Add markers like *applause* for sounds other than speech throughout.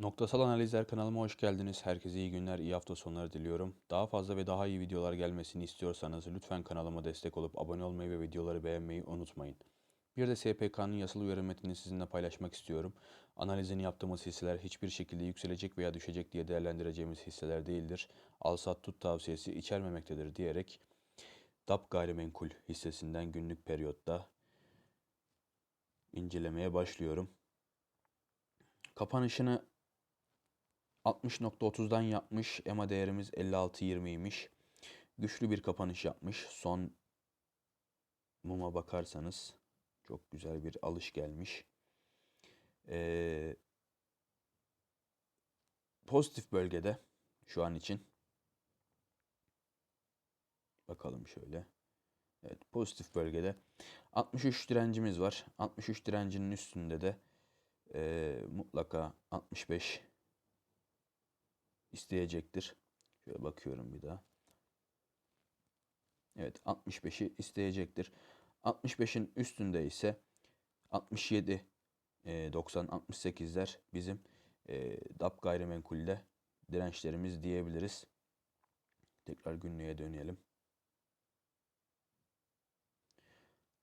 Noktasal Analizler kanalıma hoş geldiniz. Herkese iyi günler, iyi hafta sonları diliyorum. Daha fazla ve daha iyi videolar gelmesini istiyorsanız lütfen kanalıma destek olup abone olmayı ve videoları beğenmeyi unutmayın. Bir de SPK'nın yasal uyarı metnini sizinle paylaşmak istiyorum. Analizini yaptığımız hisseler hiçbir şekilde yükselecek veya düşecek diye değerlendireceğimiz hisseler değildir. Al sat tut tavsiyesi içermemektedir diyerek DAP gayrimenkul hissesinden günlük periyotta incelemeye başlıyorum. Kapanışını 60.30'dan yapmış. EMA değerimiz 56.20'ymiş. Güçlü bir kapanış yapmış. Son muma bakarsanız çok güzel bir alış gelmiş. Ee, pozitif bölgede şu an için. Bakalım şöyle. Evet pozitif bölgede. 63 direncimiz var. 63 direncinin üstünde de ee, mutlaka 65 isteyecektir. Şöyle bakıyorum bir daha. Evet 65'i isteyecektir. 65'in üstünde ise 67 e, 90 68'ler bizim e, DAP gayrimenkulde dirençlerimiz diyebiliriz. Tekrar günlüğe dönelim.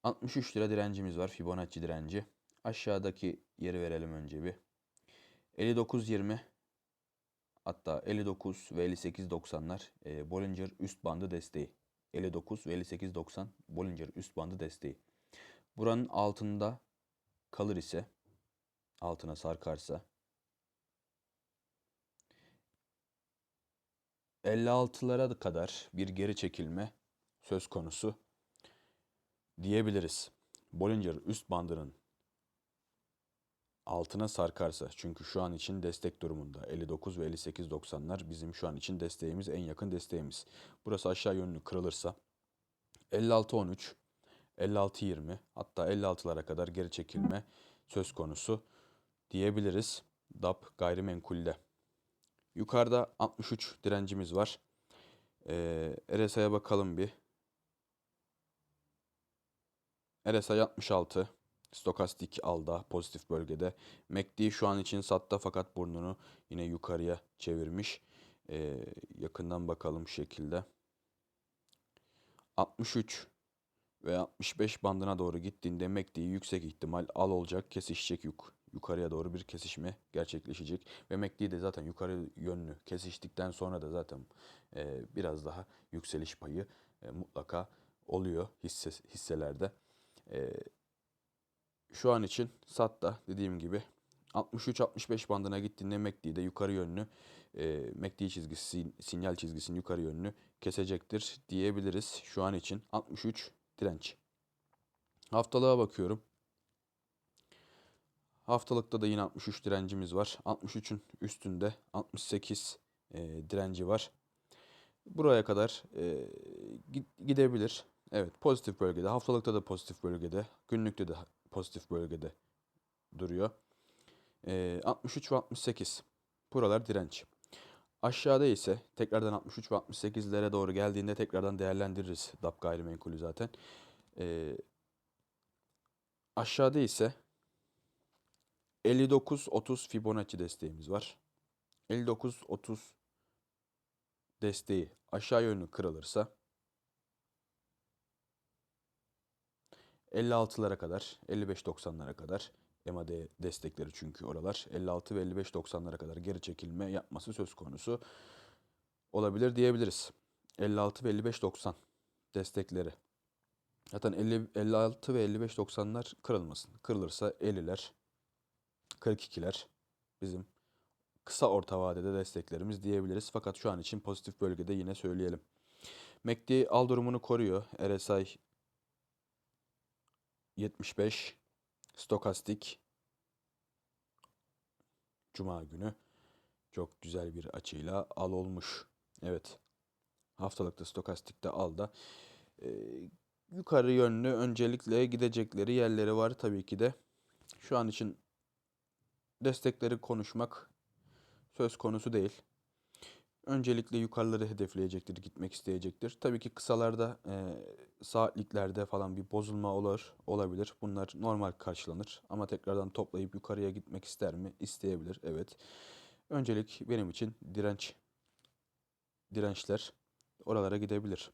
63 lira direncimiz var. Fibonacci direnci. Aşağıdaki yeri verelim önce bir. 59.20 hatta 59 ve 58.90'lar e, Bollinger üst bandı desteği. 59 ve 58.90 Bollinger üst bandı desteği. Buranın altında kalır ise altına sarkarsa 56'lara kadar bir geri çekilme söz konusu diyebiliriz. Bollinger üst bandının altına sarkarsa çünkü şu an için destek durumunda 59 ve 58.90'lar bizim şu an için desteğimiz en yakın desteğimiz. Burası aşağı yönlü kırılırsa 56.13 56.20 hatta 56'lara kadar geri çekilme söz konusu diyebiliriz DAP gayrimenkulde. Yukarıda 63 direncimiz var. Ee, RSI'ye bakalım bir. RSI 66 Stokastik alda pozitif bölgede. MACD şu an için satta fakat burnunu yine yukarıya çevirmiş. Ee, yakından bakalım şekilde. 63 ve 65 bandına doğru gittiğinde MACD yüksek ihtimal al olacak kesişecek yuk yukarıya doğru bir kesişme gerçekleşecek ve MACD de zaten yukarı yönlü kesiştikten sonra da zaten e, biraz daha yükseliş payı e, mutlaka oluyor hisse hisselerde. E, şu an için SAT'ta dediğim gibi 63-65 bandına gittiğinde MACD'de yukarı yönlü e, MACD çizgisi, sinyal çizgisinin yukarı yönlü kesecektir diyebiliriz. Şu an için 63 direnç. Haftalığa bakıyorum. Haftalıkta da yine 63 direncimiz var. 63'ün üstünde 68 e, direnci var. Buraya kadar e, gidebilir. Evet pozitif bölgede. Haftalıkta da pozitif bölgede. Günlükte de pozitif bölgede duruyor. E, 63 ve 68. Buralar direnç. Aşağıda ise tekrardan 63 ve 68'lere doğru geldiğinde tekrardan değerlendiririz DAP gayrimenkulü zaten. E, aşağıda ise 59-30 Fibonacci desteğimiz var. 59-30 desteği aşağı yönlü kırılırsa 56'lara kadar, 55-90'lara kadar EMA destekleri çünkü oralar 56 ve 55-90'lara kadar geri çekilme yapması söz konusu olabilir diyebiliriz. 56 ve 55-90 destekleri. Zaten 50, 56 ve 55-90'lar kırılmasın. Kırılırsa 50'ler, 42'ler bizim kısa orta vadede desteklerimiz diyebiliriz. Fakat şu an için pozitif bölgede yine söyleyelim. MACD al durumunu koruyor. RSI 75 stokastik Cuma günü çok güzel bir açıyla al olmuş. Evet. Haftalıkta stokastikte al da e, yukarı yönlü öncelikle gidecekleri yerleri var tabii ki de. Şu an için destekleri konuşmak söz konusu değil öncelikle yukarıları hedefleyecektir, gitmek isteyecektir. Tabii ki kısalarda, e, saatliklerde falan bir bozulma olur, olabilir. Bunlar normal karşılanır. Ama tekrardan toplayıp yukarıya gitmek ister mi? İsteyebilir, evet. Öncelik benim için direnç dirençler oralara gidebilir.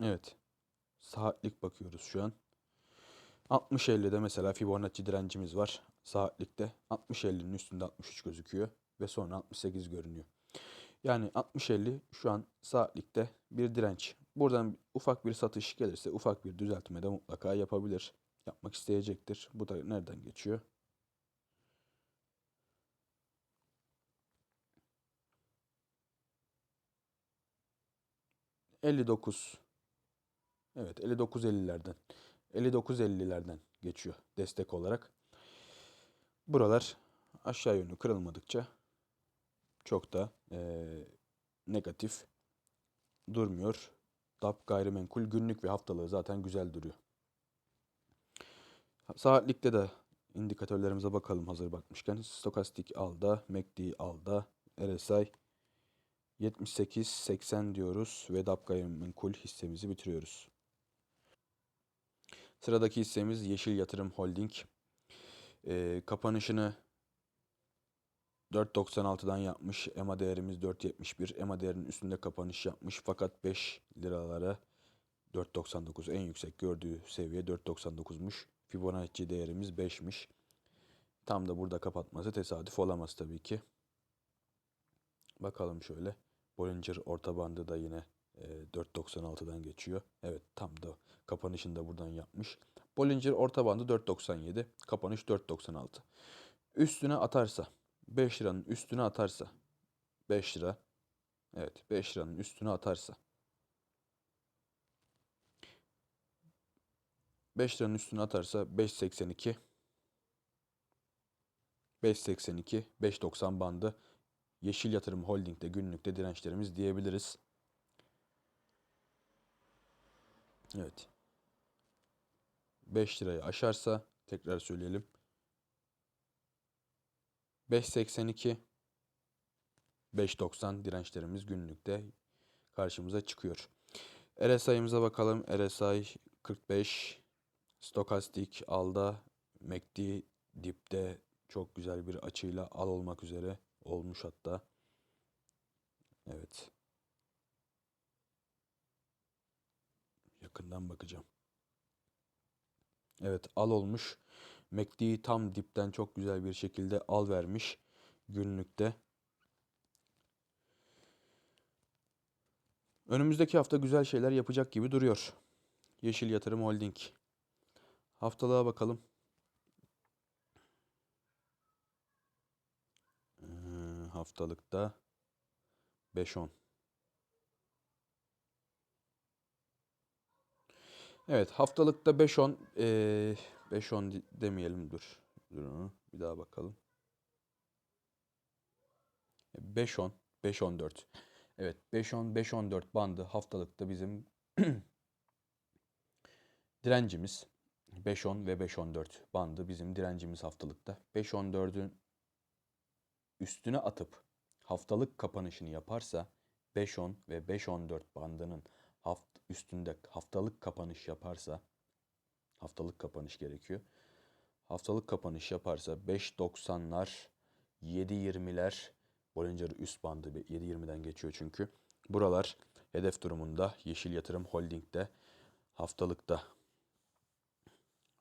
Evet. Saatlik bakıyoruz şu an. 60-50'de mesela Fibonacci direncimiz var. Saatlikte 60-50'nin üstünde 63 gözüküyor ve sonra 68 görünüyor. Yani 60-50 şu an saatlikte bir direnç. Buradan ufak bir satış gelirse ufak bir düzeltme de mutlaka yapabilir. Yapmak isteyecektir. Bu da nereden geçiyor? ...59... Evet 59.50'lerden... ...59.50'lerden geçiyor destek olarak. Buralar aşağı yönlü kırılmadıkça... ...çok da ee, negatif durmuyor. DAP gayrimenkul günlük ve haftalığı zaten güzel duruyor. Saatlikte de indikatörlerimize bakalım hazır bakmışken. Stokastik alda, MACD alda, RSI 78-80 diyoruz ve DAP gayrimenkul hissemizi bitiriyoruz. Sıradaki hissemiz Yeşil Yatırım Holding. Ee, kapanışını 4.96'dan yapmış. EMA değerimiz 4.71. EMA değerinin üstünde kapanış yapmış. Fakat 5 liralara 4.99 en yüksek gördüğü seviye 4.99'muş. Fibonacci değerimiz 5'miş. Tam da burada kapatması tesadüf olamaz tabii ki. Bakalım şöyle. Bollinger orta bandı da yine 4.96'dan geçiyor. Evet tam da kapanışını da buradan yapmış. Bollinger orta bandı 4.97. Kapanış 4.96. Üstüne atarsa 5 liranın üstüne atarsa 5 lira evet 5 liranın üstüne atarsa 5 liranın üstüne atarsa 5.82 5.82 5.90 bandı Yeşil Yatırım Holding'de günlükte dirençlerimiz diyebiliriz. Evet. 5 lirayı aşarsa tekrar söyleyelim. 5.82 5.90 dirençlerimiz günlükte karşımıza çıkıyor. RSI'mize bakalım. RSI 45 Stokastik alda MACD dipte çok güzel bir açıyla al olmak üzere olmuş hatta. Evet. Yakından bakacağım. Evet al olmuş. MACD tam dipten çok güzel bir şekilde al vermiş günlükte. Önümüzdeki hafta güzel şeyler yapacak gibi duruyor. Yeşil Yatırım Holding. Haftalığa bakalım. Ee, haftalıkta 5-10. Evet haftalıkta 5-10 ee, 5-10 demeyelim dur. Dur onu bir daha bakalım. 5-10 5-14. Evet 5-10 5-14 bandı haftalıkta bizim *clears throat* direncimiz. 5-10 ve 5-14 bandı bizim direncimiz haftalıkta. 5-14'ün üstüne atıp haftalık kapanışını yaparsa 5-10 ve 5-14 bandının haft üstünde haftalık kapanış yaparsa haftalık kapanış gerekiyor. Haftalık kapanış yaparsa 5.90'lar, 7.20'ler Bollinger üst bandı 7.20'den geçiyor çünkü. Buralar hedef durumunda Yeşil Yatırım Holding'de haftalıkta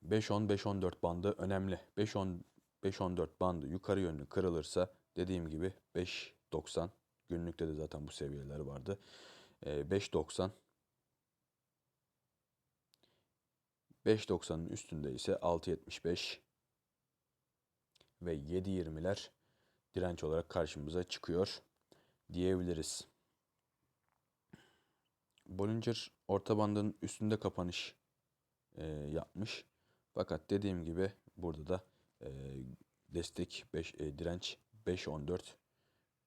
5.10-5.14 bandı önemli. 5.10 5.14 bandı yukarı yönlü kırılırsa dediğim gibi 5.90 günlükte de zaten bu seviyeler vardı. 5.90 5.90'ın üstünde ise 6.75 ve 7.20'ler direnç olarak karşımıza çıkıyor diyebiliriz. Bollinger orta bandın üstünde kapanış e, yapmış. Fakat dediğim gibi burada da e, destek 5 e, direnç 5.14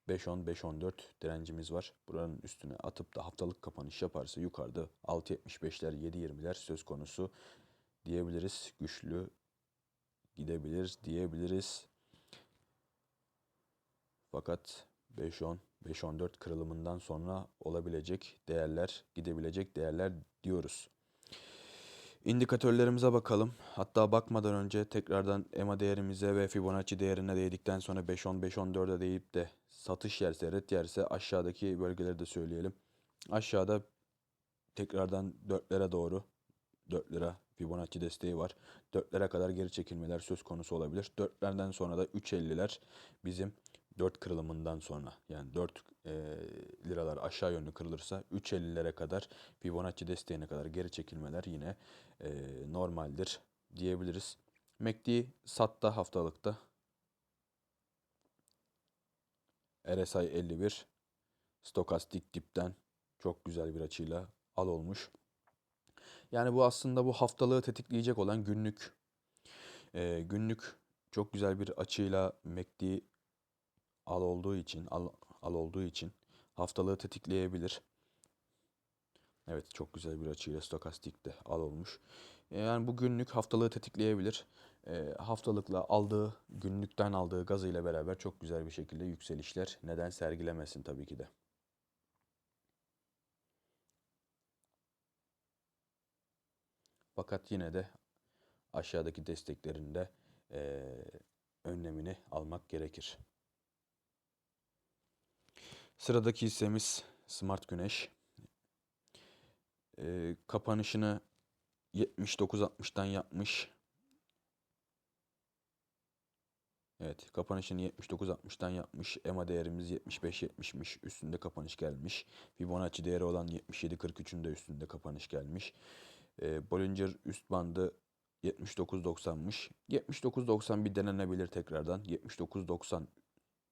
5.10-5.14 direncimiz var. Buranın üstüne atıp da haftalık kapanış yaparsa yukarıda 6.75'ler 7.20'ler söz konusu diyebiliriz. Güçlü gidebilir diyebiliriz. Fakat 5.10 5.14 kırılımından sonra olabilecek değerler, gidebilecek değerler diyoruz. İndikatörlerimize bakalım. Hatta bakmadan önce tekrardan EMA değerimize ve Fibonacci değerine değdikten sonra 5.10 5.14'e değip de satış yerse, ret yerse aşağıdaki bölgeleri de söyleyelim. Aşağıda tekrardan 4'lere doğru 4 lira Fibonacci desteği var. 4'lere kadar geri çekilmeler söz konusu olabilir. 4'lerden sonra da 3.50'ler bizim 4 kırılımından sonra yani 4 e, liralar aşağı yönlü kırılırsa 3.50'lere kadar Fibonacci desteğine kadar geri çekilmeler yine e, normaldir diyebiliriz. MACD satta haftalıkta RSI 51 stokastik dipten çok güzel bir açıyla al olmuş. Yani bu aslında bu haftalığı tetikleyecek olan günlük e, günlük çok güzel bir açıyla MACD al olduğu için al, al olduğu için haftalığı tetikleyebilir. Evet çok güzel bir açıyla stokastikte al olmuş. E, Yani bu günlük haftalığı tetikleyebilir. E, haftalıkla aldığı günlükten aldığı gazıyla beraber çok güzel bir şekilde yükselişler neden sergilemesin tabii ki de. Fakat yine de aşağıdaki desteklerinde e, önlemini almak gerekir. Sıradaki hissemiz Smart Güneş. E, kapanışını 79.60'dan yapmış. Evet, kapanışını 79.60'dan yapmış. EMA değerimiz 75.70'miş. Üstünde kapanış gelmiş. Fibonacci değeri olan 77.43'ün de üstünde kapanış gelmiş. E, Bollinger üst bandı 79.90'mış. 79.90 bir denenebilir tekrardan. 79.90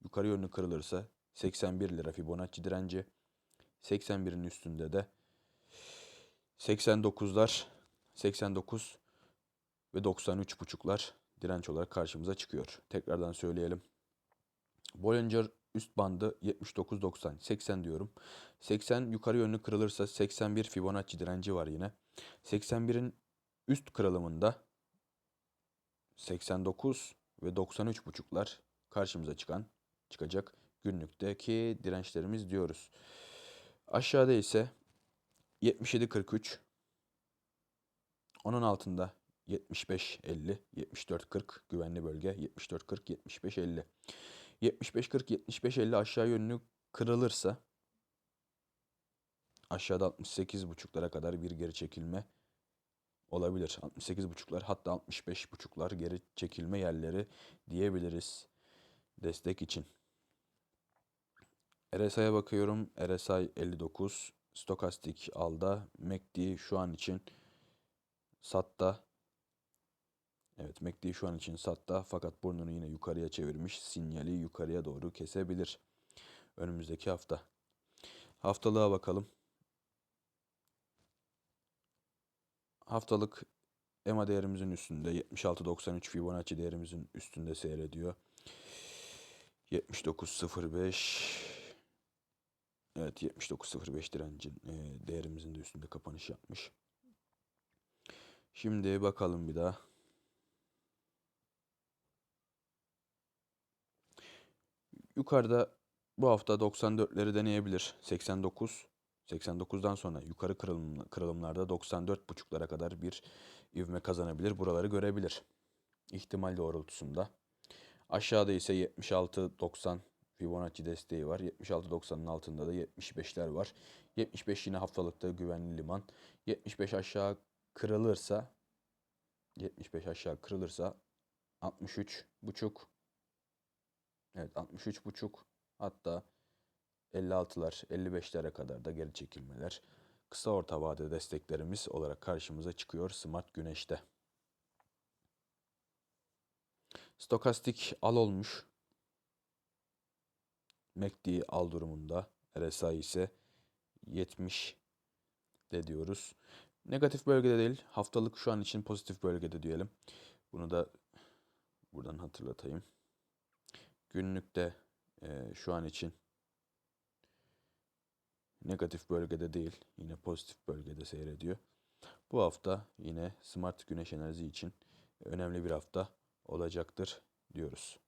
yukarı yönlü kırılırsa 81 lira Fibonacci direnci. 81'in üstünde de 89'lar 89 ve 93 buçuklar direnç olarak karşımıza çıkıyor. Tekrardan söyleyelim. Bollinger üst bandı 79.90 80 diyorum. 80 yukarı yönlü kırılırsa 81 Fibonacci direnci var yine. 81'in üst kırılımında 89 ve 93 buçuklar karşımıza çıkan çıkacak günlükteki dirençlerimiz diyoruz. Aşağıda ise 77.43 onun altında 75.50 74.40 güvenli bölge 74.40 75.50 75.40 75.50 aşağı yönlü kırılırsa aşağıda 68.5'lara kadar bir geri çekilme olabilir. 68.5'lar hatta 65.5'lar geri çekilme yerleri diyebiliriz destek için. RSI'ye bakıyorum. RSI 59. Stokastik alda. MACD şu an için satta. MACD şu an için satta fakat burnunu yine yukarıya çevirmiş. Sinyali yukarıya doğru kesebilir. Önümüzdeki hafta. Haftalığa bakalım. Haftalık EMA değerimizin üstünde 76.93 Fibonacci değerimizin üstünde seyrediyor. 79.05 Evet 79.05 direncin e, değerimizin de üstünde kapanış yapmış. Şimdi bakalım bir daha. Yukarıda bu hafta 94'leri deneyebilir. 89 89'dan sonra yukarı kırılım, kırılımlarda 94.5'lara kadar bir ivme kazanabilir. Buraları görebilir. İhtimal doğrultusunda. Aşağıda ise 76.90 Fibonacci desteği var. 76.90'ın altında da 75'ler var. 75 yine haftalıkta güvenli liman. 75 aşağı kırılırsa 75 aşağı kırılırsa 63 buçuk Evet 63 buçuk hatta 56'lar 55'lere kadar da geri çekilmeler kısa orta vade desteklerimiz olarak karşımıza çıkıyor Smart Güneş'te. Stokastik al olmuş. MACD al durumunda. RSI ise 70 de diyoruz. Negatif bölgede değil. Haftalık şu an için pozitif bölgede diyelim. Bunu da buradan hatırlatayım. Günlükte e, şu an için negatif bölgede değil. Yine pozitif bölgede seyrediyor. Bu hafta yine Smart Güneş enerji için önemli bir hafta olacaktır diyoruz.